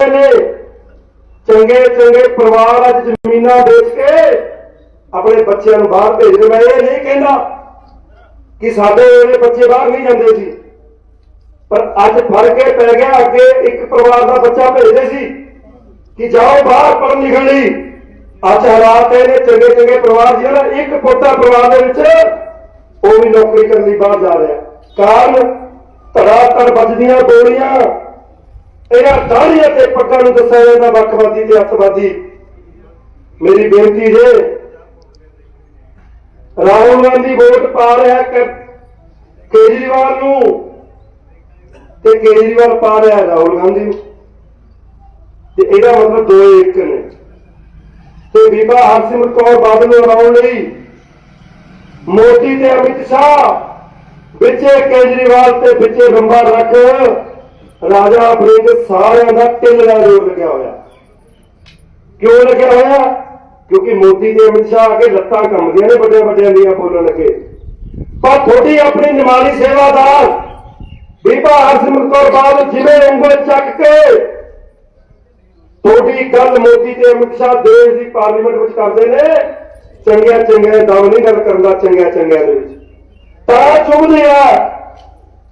ਨੇ ਚੰਗੇ ਚੰਗੇ ਪਰਿਵਾਰ ਅੱਜ ਜ਼ਮੀਨਾਂ ਵੇਚ ਕੇ ਆਪਣੇ ਬੱਚਿਆਂ ਨੂੰ ਬਾਹਰ ਭੇਜਦੇ ਮੈਂ ਇਹ ਨਹੀਂ ਕਹਿੰਦਾ ਕਿ ਸਾਡੇ ਵੇਲੇ ਬੱਚੇ ਬਾਹਰ ਨਹੀਂ ਜਾਂਦੇ ਸੀ, ਪਰ ਅੱਜ ਫ਼ਰਕ ਇਹ ਪੈ ਗਿਆ ਅੱਗੇ ਇੱਕ ਪਰਿਵਾਰ ਦਾ ਬੱਚਾ ਭੇਜਦੇ ਸੀ ਕਿ ਜਾਓ ਬਾਹਰ ਪੜ੍ਹਨ ਲਿਖਣ ਲਈ। ਅੱਜ ਹਾਲਾਤ ਇਹ ਨੇ, ਚੰਗੇ ਚੰਗੇ ਪਰਿਵਾਰ ਜਿਹੜਾ ਇੱਕ ਪੋਤਾ ਪਰਿਵਾਰ ਦੇ ਵਿੱਚ ਉਹ ਵੀ ਨੌਕਰੀ ਕਰਨ ਲਈ ਬਾਹਰ ਜਾ ਰਿਹਾ। ਕਾਰਨ ਧੜਾ ਧੜ ਵੱਜਦੀਆਂ, ਗੋਲੀਆਂ ਇਹਨਾਂ ਦਾੜੀਆਂ ਤੇ ਪੱਗਾਂ ਨੂੰ ਦੱਸਿਆ ਜਾਂਦਾ ਵੱਖਵਾਦੀ ਤੇ ਅੱਤਵਾਦੀ। ਮੇਰੀ ਬੇਨਤੀ ਜੇ, ਰਾਹੁਲ ਗਾਂਧੀ ਵੋਟ ਪਾ ਰਿਹਾ ਕਿ ਕੇਜਰੀਵਾਲ ਨੂੰ, ਤੇ ਕੇਜਰੀਵਾਲ ਪਾ ਰਿਹਾ ਰਾਹੁਲ ਗਾਂਧੀ ਨੂੰ। ਤੇ ਇਹਦਾ ਮਤਲਬ ਦੋ ਇੱਕ ਨੇ। ਤੇ ਬੀਬਾ ਹਰਸਿਮਰਤ ਕੌਰ ਬਾਦਲ ਨੂੰ ਹਰਾਉਣ ਲਈ ਮੋਦੀ ਤੇ ਅਮਿਤ ਸ਼ਾਹ ਵਿੱਚੇ ਕੇਜਰੀਵਾਲ ਤੇ ਵਿੱਚੇ ਬੰਬਾ ਰੱਖ ਰਾਜਾ ਫਰੀਦ ਸਾਰਿਆਂ ਦਾ ਢਿੱਲ ਦਾ ਜੋਰ ਲੱਗਿਆ ਹੋਇਆ। ਕਿਉਂ ਲੱਗਿਆ ਹੋਇਆ? ਕਿਉਂਕਿ ਮੋਦੀ ਤੇ ਅਮਿਤ ਸ਼ਾਹ ਆ ਕੇ ਲੱਤਾਂ ਕੰਮਦੀਆਂ ਨੇ ਵੱਡੇ ਵੱਡਿਆਂ ਦੀਆਂ ਬੋਲਣ ਲੱਗੇ। ਪਰ ਤੁਹਾਡੀ ਆਪਣੀ ਨਿਮਾਲੀ ਸੇਵਾਦਾਰ ਬੀਬਾ ਹਰਸਿਮਰਤ ਕੌਰ ਬਾਦਲ ਜਿਵੇਂ ਉਂਗਲ ਚੱਕ ਕੇ ਤੁਹਾਡੀ ਗੱਲ ਮੋਦੀ ਤੇ ਅਮਿਤ ਸ਼ਾਹ ਦੇਸ਼ ਦੀ ਪਾਰਲੀਮੈਂਟ ਵਿੱਚ ਕਰਦੇ ਨੇ ਚੰਗਿਆ ਚੰਗਿਆ ਦਮ ਨਹੀਂ ਗੱਲ ਕਰਨ ਦਾ ਚੰਗਿਆ ਚੰਗਿਆ ਦੇ ਵਿੱਚ। ਤਾਂ ਚੁਗਦੇ ਆ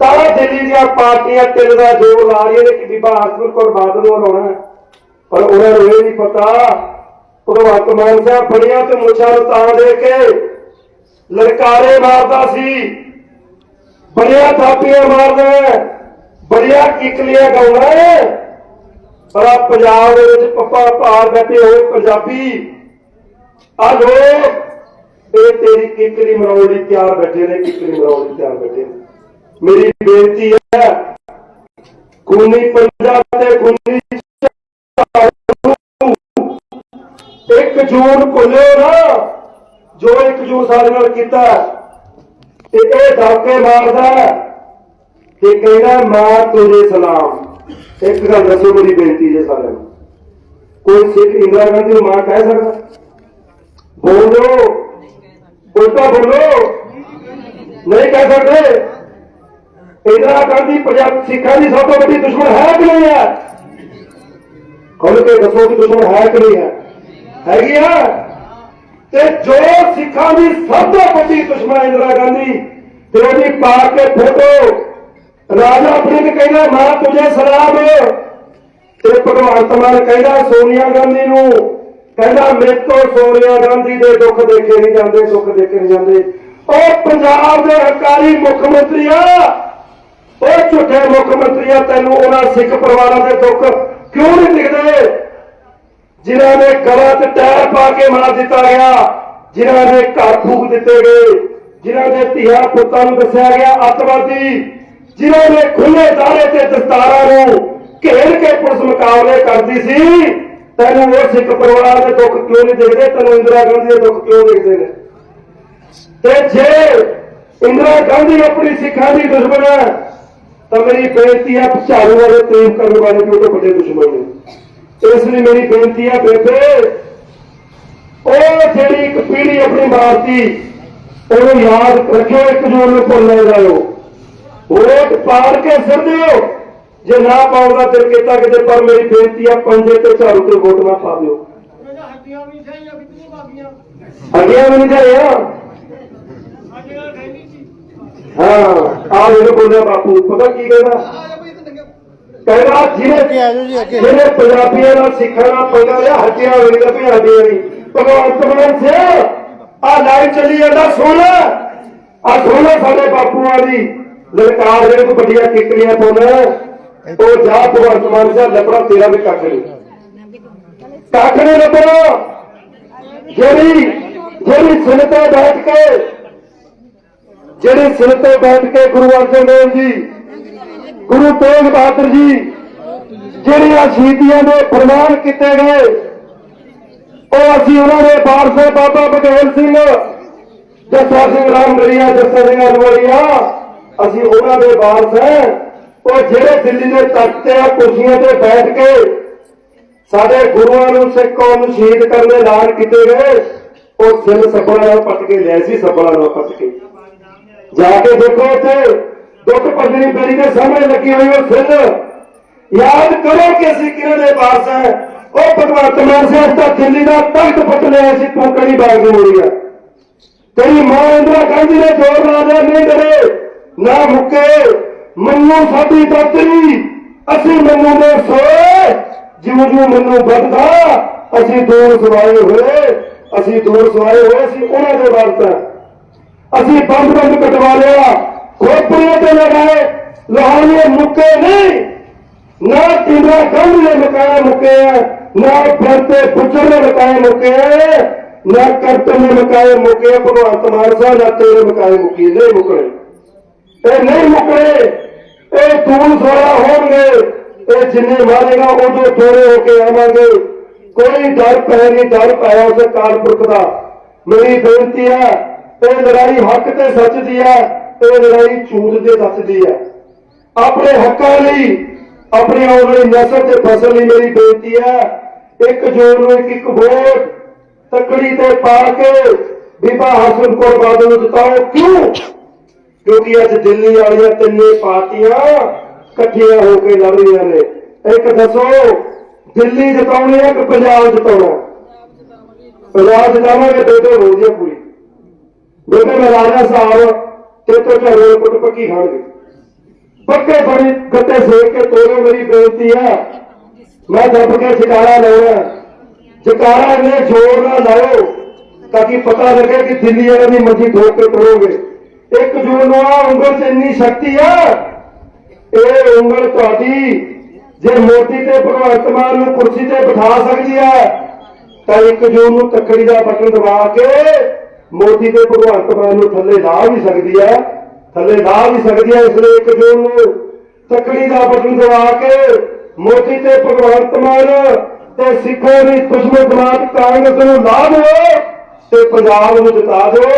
ਤਾਂ ਦਿੱਲੀ ਦੀਆਂ ਪਾਰਟੀਆਂ, ਤਿੰਨ ਦਾ ਜੋਰ ਲਾ ਰਹੀਆਂ ਨੇ ਕਿ ਬੀਬਾ ਹਰਸਿਮਰਤ ਕੌਰ ਬਾਦਲ ਨੂੰ ਹਰਾਉਣਾ ਪਰ ਉਹਨਾਂ ਨੂੰ ਇਹ ਨਹੀਂ ਪਤਾ। ਭਗਵੰਤ ਮਾਨ ਸਾਹਿਬ ਬੜੀਆਂ ਤੇ ਮੁੱਛਾਂ ਨੂੰ ਤਾਂ ਦੇ ਕੇ ਲੜਕਾਰੇ ਮਾਰਦਾ ਸੀ। ਬੜੀਆਂ ਥਾਪੀਆਂ ਮਾਰਦਾ ਬੜੀਆਂ ਕਿਕਲੀਆਂ ਗਾਉਂਦਾ ਪਰ ਆਹ ਪੰਜਾਬ ਦੇ ਵਿੱਚ ਪੱਪਾ ਭਾਰ ਬੈਠੇ ਹੋਏ ਪੰਜਾਬੀ। ਆ ਲੋਕ ਇਹ ਤੇਰੀ ਕਿਕਲੀ ਮਰਾਉਣ ਲਈ ਤਿਆਰ ਬੈਠੇ ਨੇ ਕਿਕਲੀ ਮਰਾਉਣ ਲਈ ਤਿਆਰ ਬੈਠੇ ਨੇ। ਮੇਰੀ ਬੇਨਤੀ ਹੈ ਖੂਨੀ ਪੰਜਾਬ ਤੇ ਖੂਨੀ ਇੱਕ ਜੂਨ ਭੁੱਲਿਓ ਨਾ ਜੋ ਇੱਕ ਜੂਨ ਸਾਡੇ ਨਾਲ ਕੀਤਾ ਤੇ ਇਹ ਧਾਕੇ ਮਾਰਦਾ ਤੇ ਕਹਿੰਦਾ ਮਾਂ ਤੁਝੇ ਸਲਾਮ। ਇੱਕ ਗੱਲ ਦੱਸੋ ਮੇਰੀ ਬੇਨਤੀ ਜੇ ਸਾਰਿਆਂ ਨੂੰ। ਕੋਈ ਸਿੱਖ ਇੰਦਰਾ ਗਾਂਧੀ ਨੂੰ ਮਾਂ ਕਹਿ ਸਕਦਾ? ਬੋਲੋ। ਉਲਟਾ ਬੋਲੋ। ਨਹੀਂ ਕਹਿ ਸਕਦੇ। ਇੰਦਰਾ ਗਾਂਧੀ ਪੰਜਾਬ ਸਿੱਖਾਂ ਦੀ ਸਭ ਤੋਂ ਵੱਡੀ ਦੁਸ਼ਮਣ ਹੈ ਕਿ ਨਹੀਂ ਹੈ? ਖੁੱਲ ਕੇ ਦੱਸੋ ਕਿ ਦੁਸ਼ਮਣ ਹੈ ਕਿ ਨਹੀਂ ਹੈ। ਹੈਗੀ ਆ? ਤੇ ਜੋ ਸਿੱਖਾਂ ਦੀ ਸਭ ਤੋਂ ਵੱਡੀ ਦੁਸ਼ਮਣ ਇੰਦਰਾ ਗਾਂਧੀ, ਤੇ ਉਹਦੀ ਪਾ ਕੇ ਫੋਟੋ। ਰਾਜਾ ਪ੍ਰਿੰਦ ਕਹਿੰਦਾ, ਮਾਂ, ਤੁਝੇ ਸਲਾਮ। ਤੇ ਭਗਵੰਤ ਮਾਨ ਕਹਿੰਦਾ, ਸੋਨੀਆ ਗਾਂਧੀ ਨੂੰ। ਕਹਿੰਦਾ, ਮੇਰੇ ਤੋਂ ਸੋਨੀਆ ਗਾਂਧੀ ਦੇ ਦੁੱਖ ਦੇਖੇ ਨਹੀਂ ਜਾਂਦੇ, ਸੁੱਖ ਦੇਖੇ ਨਹੀਂ ਜਾਂਦੇ। ਉਹ ਪੰਜਾਬ ਦੇ ਹੰਕਾਰੀ ਮੁੱਖ ਮੰਤਰੀ ਆ। ਉਹ ਝੂਠੇ ਮੁੱਖ ਮੰਤਰੀਆ, ਤੈਨੂੰ ਉਹਨਾਂ ਸਿੱਖ ਪਰਿਵਾਰਾਂ ਦੇ ਦੁੱਖ ਕਿਉਂ ਨਹੀਂ ਦਿਖਦੇ? ਜਿਨ੍ਹਾਂ ਨੇ ਗਲਾਂ 'ਚ ਟਾਇਰ ਪਾ ਕੇ ਮਾਰ ਦਿੱਤਾ ਗਿਆ, ਜਿਨ੍ਹਾਂ ਦੇ ਘਰ ਫੂਕ ਦਿੱਤੇ ਗਏ, ਜਿਨ੍ਹਾਂ ਦੇ ਧੀਆਂ ਪੁੱਤਾਂ ਨੂੰ ਦੱਸਿਆ ਗਿਆ ਅੱਤਵਾਦੀ, ਜਿਨ੍ਹਾਂ ਨੇ ਖੁੱਲੇ ਦਾਰੇ ਤੇ ਦਸਤਾਰਾਂ ਨੂੰ ਘੇਰ ਕੇ ਪੁਲਿਸ ਮੁਕਾਬਲੇ ਕਰਦੀ ਸੀ, ਤੈਨੂੰ ਉਹ ਸਿੱਖ ਪਰਿਵਾਰ ਦੇ ਦੁੱਖ ਕਿਉਂ ਨਹੀਂ ਦੇਖਦੇ? ਤੈਨੂੰ ਇੰਦਰਾ ਗਾਂਧੀ ਦੇ ਦੁੱਖ ਕਿਉਂ ਦੇਖਦੇ ਨੇ? ਤੇ ਜੇ ਇੰਦਰਾ ਗਾਂਧੀ ਆਪਣੀ ਸਿੱਖਾਂ ਦੀ ਦੁਸ਼ਮਣ ਹੈ ਤਾਂ ਮੇਰੀ ਬੇਨਤੀ ਹੈ ਝਾੜੂ ਵਾਲੇ ਤੇਜ਼ ਕਰਨ ਵਾਲੇ ਵੀ ਉਹਦੇ ਵੱਡੇ ਦੁਸ਼ਮਣ ਨੇ। ਇਸ ਲਈ ਮੇਰੀ ਬੇਨਤੀ ਹੈ ਬੇਬੇ ਉਹ ਜਿਹੜੀ ਇੱਕ ਪੀੜ੍ਹੀ ਆਪਣੀ ਮਾਰਤੀ ਉਹਨੂੰ ਯਾਦ ਰੱਖਿਓ ਇੱਕ ਜੂਨ ਨੂੰ ਭੁੱਲ ਨਾ ਜਾਇਓ। ਵੋਟ ਪਾੜ ਕੇ ਸਿਰ ਦਿਓ ਜੇ ਨਾ ਪਾਉਣ ਦਾ ਦਿਲ ਕੀਤਾ ਕਿਤੇ ਪਰ ਮੇਰੀ ਬੇਨਤੀ ਹੈ ਪੰਜੇ ਤੇ ਝਾੜੂ ਤੇ ਵੋਟ ਨਾ ਪਾ ਦਿਓ। ਹੱਡੀਆਂ ਵੀ ਸਹੀਆਂ ਕਿਤਨੀ ਬਾਗੀਆਂ ਅੱਗੇ ਵੀ ਨਹੀਂ ਜਾਇਆ ਹਾਂ। ਆ ਇਹਨੂੰ ਬੋਲਿਆ ਬਾਪੂ ਪਤਾ ਕੀ ਕਹਿੰਦਾ? ਕਹਿੰਦਾ ਜਿਹਨੇ ਜਿਹਨੇ ਪੰਜਾਬੀਆਂ ਨਾਲ ਸਿੱਖਾਂ ਨਾਲ ਪੰਗਾ ਲਿਆ ਹੱਡੀਆਂ ਹੋਈ ਤਾਂ ਵੀ ਹੱਡੀਆਂ ਨਹੀਂ। ਭਗਵਾਨ ਮਾਨ ਸੇ ਆ ਲਾਈਵ ਚੱਲੀ ਜਾਂਦਾ ਸੁਣ। ਆ ਸੁਣ ਸਾਡੇ ਬਾਪੂਆਂ ਦੀ। ਲਲਕਾਰ ਜਿਹੜੇ ਕੋ ਵੱਡੀਆਂ ਕਿੱਕਲੀਆਂ ਪਾਉਣਾ ਉਹ ਜਾ ਭਗਵਾਨ ਮਾਨ ਸੇ ਲੱਭਣਾ ਤੇਰਾ ਵੀ ਕੱਖ ਨਹੀਂ ਕੱਖ ਨਹੀਂ ਲੱਭਣਾ ਜਿਹੜੀ ਜਿਹੜੀ ਸਿਰ ਤੇ ਬੈਠ ਕੇ ਜਿਹੜੇ ਸਿਰ ਤੇ ਬੈਠ ਕੇ ਗੁਰੂ ਅਰਜਨ ਦੇਵ ਜੀ, ਗੁਰੂ ਤੇਗ ਬਹਾਦਰ ਜੀ, ਜਿਹੜੀਆਂ ਸ਼ਹੀਦੀਆਂ ਦੇ ਫਰਮਾਨ ਕੀਤੇ ਗਏ, ਉਹ ਅਸੀਂ ਉਹਨਾਂ ਦੇ ਵਾਰਸੇ ਬਾਬਾ ਬਘੇਲ ਸਿੰਘ, ਜੱਸਾ ਸਿੰਘ ਰਾਮਗੜੀਆ ਜੱਸਾ ਸਿੰਘ ਅਲਵੜੀਆ ਅਸੀਂ ਉਹਨਾਂ ਦੇ ਵਾਰਸ ਹੈ। ਉਹ ਜਿਹੜੇ ਦਿੱਲੀ ਦੇ ਤਖਤ ਤੇ ਆ, ਕੁਰਸੀਆਂ ਤੇ ਬੈਠ ਕੇ ਸਾਡੇ ਗੁਰੂਆਂ ਨੂੰ, ਸਿੱਖ ਕੌਮ ਨੂੰ ਸ਼ਹੀਦ ਕਰਨ ਦੇ ਐਲਾਨ ਕੀਤੇ ਗਏ, ਉਹ ਸਿਰ ਸੱਬਲਾਂ ਨਾਲ ਪੱਟ ਕੇ ਲਿਆ ਸੀ ਸੱਬਲਾਂ ਨਾਲ ਪੱਟ ਕੇ। ਜਾ ਕੇ ਦੇਖੋ ਉੱਥੇ ਦੁੱਖ ਭੰਜਣੀ ਪੈਰੀ ਦੇ ਸਾਹਮਣੇ ਲੱਗੀ ਹੋਈ ਉਹ ਸਿੱਧ। ਯਾਦ ਕਰੋ ਕਿ ਅਸੀਂ ਕਿਹਨਾਂ ਦੇ ਪਾਸ ਹੈ ਉਹ ਭਗਵੰਤ ਮਾਨ ਸਾਹਿਬ ਤਾਂ ਦਿੱਲੀ ਦਾ ਤਖਤ ਪੱਟ ਲਿਆ ਸੀ ਤੂੰ ਕਿਹੜੀ ਬਾਗ ਦੀ ਮੋੜੀ ਆ। ਤੇਰੀ ਮਾਂ ਇੰਦਰਾ ਗਾਂਧੀ ਨੇ ਜ਼ੋਰ ਲਾ ਦਿਆ ਨਹੀਂ ਡਰੇ, ਨਾ ਮੁੱਕੇ, ਮੰਨੂ ਸਾਡੀ ਦਾਤਰੀ, ਅਸੀਂ ਮੰਨੂ ਦੇ ਸੋਏ, ਜਿਉਂ ਜਿਉਂ ਮੰਨੂ ਵੱਧਦਾ, ਅਸੀਂ ਦੂਰ ਸਵਾਏ ਹੋਏ, ਅਸੀਂ ਦੂਰ ਸਵਾਏ ਹੋਏ, ਅਸੀਂ ਉਹਨਾਂ ਦੇ ਵਾਰਸ ਅਸੀਂ ਬੰਦ ਬੰਦ ਕਟਵਾ ਲਿਆ। ਖੋਪੜੀਆਂ ਤੇ ਲਗਾਏ। ਲੋਹਾਨੀਏ ਮੁੱਕੇ ਨਹੀਂ। ਨਾ ਟਿੰਡਾ ਗੰਢ ਨੇ ਮਕਾਇਆ ਮੁੱਕੇ ਹੈ, ਨਾ ਫਰਤੇ ਪੁੱਛਰ ਨੇ ਮਕਾਇਆ ਮੁੱਕੇ ਹੈ, ਨਾ ਕਰਤਨ ਨੇ ਮਕਾਇਆ ਮੁੱਕੇ ਹੈ, ਭਗਵੰਤ ਮਾਨ ਸਾਹਿਬ ਨਾ ਤੇਰੇ ਮਕਾਇਆ ਮੁੱਕੀ ਨਹੀਂ ਮੁਕਰੇ ਇਹ ਨਹੀਂ ਮੁਕਰੇ ਇਹ ਦੂਰ ਸੋਇਆ ਹੋਣਗੇ। ਇਹ ਜਿੰਨੇ ਮਾਰੇਗਾ ਉਦੋਂ ਥੋੜੇ ਹੋ ਕੇ ਆਵਾਂਗੇ। ਕੋਈ ਡਰ ਪੈ ਨਹੀਂ ਡਰ ਪਾਇਆ ਉਸ ਕਾਲਪੁਰਖ ਦਾ। ਮੇਰੀ ਬੇਨਤੀ ਹੈ ਇਹ ਲੜਾਈ ਹੱਕ ਤੇ ਸੱਚ ਦੀ ਹੈ ਇਹ ਲੜਾਈ ਝੂਠ ਦੇ ਸੱਚ ਦੀ ਹੈ। ਆਪਣੇ ਹੱਕਾਂ ਲਈ, ਆਪਣੀ ਆਉਣ ਵਾਲੀ ਨਸਲ ਤੇ ਫਸਲ ਲਈ ਮੇਰੀ ਬੇਨਤੀ ਹੈ, ਇੱਕ ਜੋੜ ਨੂੰ ਇੱਕ ਇੱਕ ਵੋਟ, ਤਕੜੀ ਤੇ ਪਾ ਕੇ ਬੀਬਾ ਹਸਨ ਕੌਰ ਬਾਦਲ ਨੂੰ ਜਿਤਾਓ। ਕਿਉਂ? ਕਿਉਂਕਿ ਅੱਜ ਦਿੱਲੀ ਵਾਲੀਆਂ ਤਿੰਨੇ ਪਾਰਟੀਆਂ ਇਕੱਠੀਆਂ ਹੋ ਕੇ ਲੜ ਰਹੀਆਂ ਨੇ। ਇੱਕ ਦੱਸੋ, ਦਿੱਲੀ ਜਿਤਾਉਣੀ ਹੈ ਕਿ ਪੰਜਾਬ ਜਿਤਾਉਣਾ? ਪੰਜਾਬ ਜਿਤਾਵਾਂਗੇ। ਦੋ ਦੋ ਹੋ ਜੀ ਪੂਰੀ ਬੇਟੇ ਮੈਂ ਰਾਜਾ ਸਾਹਿਬ ਤੇ ਤੋਂ ਝੜੇ ਕੁੱਟ ਪੱਕੀ ਖਾਣਗੇ ਪੱਕੇ ਬੜੀ ਗੱਤੇ ਸੇਕ ਕੇ ਤੋੜੋ ਮੇਰੀ ਬੇਨਤੀ ਹੈ। ਮੈਂ ਦੱਬ ਕੇ ਜਕਾਰਾ ਲਾਉਣਾ ਜਕਾਰਾ ਨੇ ਜ਼ੋਰ ਨਾਲ ਲਾਓ, ਤਾਂ ਕਿ ਪਤਾ ਲੱਗੇ ਕਿ ਦਿੱਲੀ ਵਾਲਿਆਂ ਦੀ ਮਰਜ਼ੀ ਠੋਕ ਕੇ ਤੋੜੋਗੇ। ਇੱਕ ਜੂਨ ਨੂੰ ਆ ਉਂਗਲ 'ਚ ਇੰਨੀ ਸ਼ਕਤੀ ਆ ਇਹ ਉਂਗਲ ਤੁਹਾਡੀ, ਜੇ ਮੋਦੀ ਤੇ ਭਗਵੰਤ ਮਾਨ ਨੂੰ ਕੁਰਸੀ ਤੇ ਬਿਠਾ ਸਕਦੀ ਹੈ, ਤਾਂ ਇੱਕ ਜੂਨ ਨੂੰ ਤੱਕੜੀ ਦਾ ਬਟਨ ਦਬਾ ਕੇ ਮੋਦੀ ਤੇ ਭਗਵੰਤ ਮਾਨ ਨੂੰ ਥੱਲੇ ਲਾ ਵੀ ਸਕਦੀ ਹੈ ਥੱਲੇ ਲਾ ਵੀ ਸਕਦੀ ਹੈ ਇਸ ਲਈ ਇੱਕ ਜੂਨ ਨੂੰ ਤੱਕੜੀ ਦਾ ਬਟਨ ਦਬਾ ਕੇ ਮੋਦੀ ਤੇ ਭਗਵੰਤ ਮਾਨ ਤੇ ਸਿੱਖਾਂ ਦੀ ਦੁਸ਼ਮਣ ਜਮਾਤ ਕਾਂਗਰਸ ਨੂੰ ਲਾ ਦਿਓ ਤੇ ਪੰਜਾਬ ਨੂੰ ਜਿਤਾ ਦਿਓ,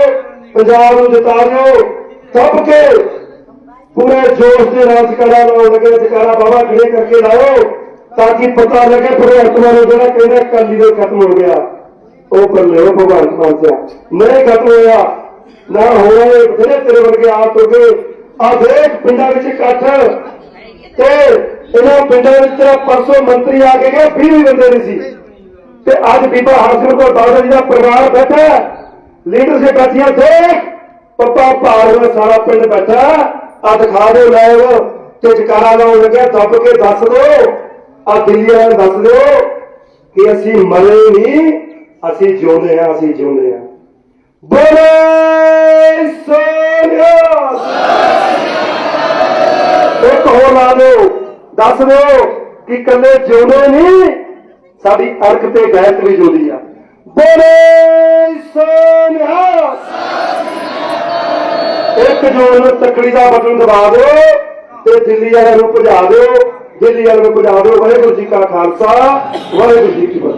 ਪੰਜਾਬ ਨੂੰ ਜਿਤਾ ਦਿਓ। ਸਭ ਕੇ ਪੂਰੇ ਜੋਸ਼ ਦੇ ਨਾਲ ਜਕਾਰਾ ਲਾਉਣ ਲੱਗੇ ਜਕਾਰਾ ਬਾਬਾ ਖੜੇ ਕਰਕੇ ਲਾਓ, ਤਾਂ ਕਿ ਪਤਾ ਲੱਗੇ ਭਗਵੰਤ ਮਾਨ ਜਿਹੜਾ ਕਹਿੰਦਾ ਕਾਲੀ ਦੇ ਖਤਮ ਹੋ ਗਿਆ। ਉਹ ਕਰ ਲਿਓ ਭਗਵੰਤ ਮਾਨ ਸਿਆ। ਨਹੀਂ ਖਤਮ ਹੋਇਆ। ਨਾ ਹੋਏ ਜਿਹੜੇ ਤੇਰੇ ਵਰਗੇ ਆਪ ਹੋ ਗਏ। ਆ ਦੇਖ, ਪਿੰਡਾਂ ਵਿੱਚ ਇਕੱਠ। ਤੇ ਇਹਨਾਂ ਪਿੰਡਾਂ ਵਿੱਚ ਪਰਸੋਂ ਮੰਤਰੀ ਆ ਕੇ ਗਿਆ 20 ਬੰਦੇ ਨਹੀਂ ਸੀ। ਤੇ ਅੱਜ ਬੀਬਾ ਹਾਸਨ ਕੌਰ ਬਾਦਲ ਜੀ ਦਾ ਪਰਿਵਾਰ ਬੈਠਾ ਹੈ। ਲੀਡਰਸ਼ਿਪ ਬੈਠੀਆਂ ਦੇਖ ਪੱਪਾ ਭਾਰ ਦਾ ਸਾਰਾ ਪਿੰਡ ਬੈਠਾ ਆ ਦਿਖਾ ਦਿਓ ਲਾਇਵ ਤੇ ਜਕਾਰਾ ਲਾਉਣ ਲੱਗਿਆ, ਦੱਬ ਕੇ ਦੱਸ ਦਿਓ। ਆ ਦਿੱਲੀ ਵਾਲਿਆਂ ਦੱਸ ਦਿਓ ਕਿ ਅਸੀਂ ਮਰੇ ਨਹੀਂ। ਅਸੀਂ ਜਿਉਂਦੇ ਹਾਂ, ਅਸੀਂ ਜਿਉਂਦੇ ਹਾਂ। ਬੋਲੇ ਸੋਨਿਆ ਇੱਕ ਹੋਰ ਲਾ ਦਿਓ। ਦੱਸ ਦਿਓ ਕਿ ਕੱਲੇ ਜਿਉਂਦੇ ਨਹੀਂ, ਸਾਡੀ ਅਰਕ ਤੇ ਗੈਤ ਵੀ ਜੁੜੀ ਆ। ਬੋਲੇ ਸੋਨਿਆ ਇੱਕ ਜੋੜ ਨੂੰ ਤੱਕੜੀ ਦਾ ਬਟਨ ਦਬਾ ਦਿਓ ਤੇ ਦਿੱਲੀ ਵਾਲਿਆਂ ਨੂੰ ਭਜਾ ਦਿਓ। ਦਿੱਲੀ ਵਾਲਿਆਂ ਨੂੰ ਭਜਾ ਦਿਓ। ਵਾਹਿਗੁਰੂ ਜੀ ਕਾ ਖਾਲਸਾ, ਵਾਹਿਗੁਰੂ ਜੀ ਕੀ ਫਤਿਹ।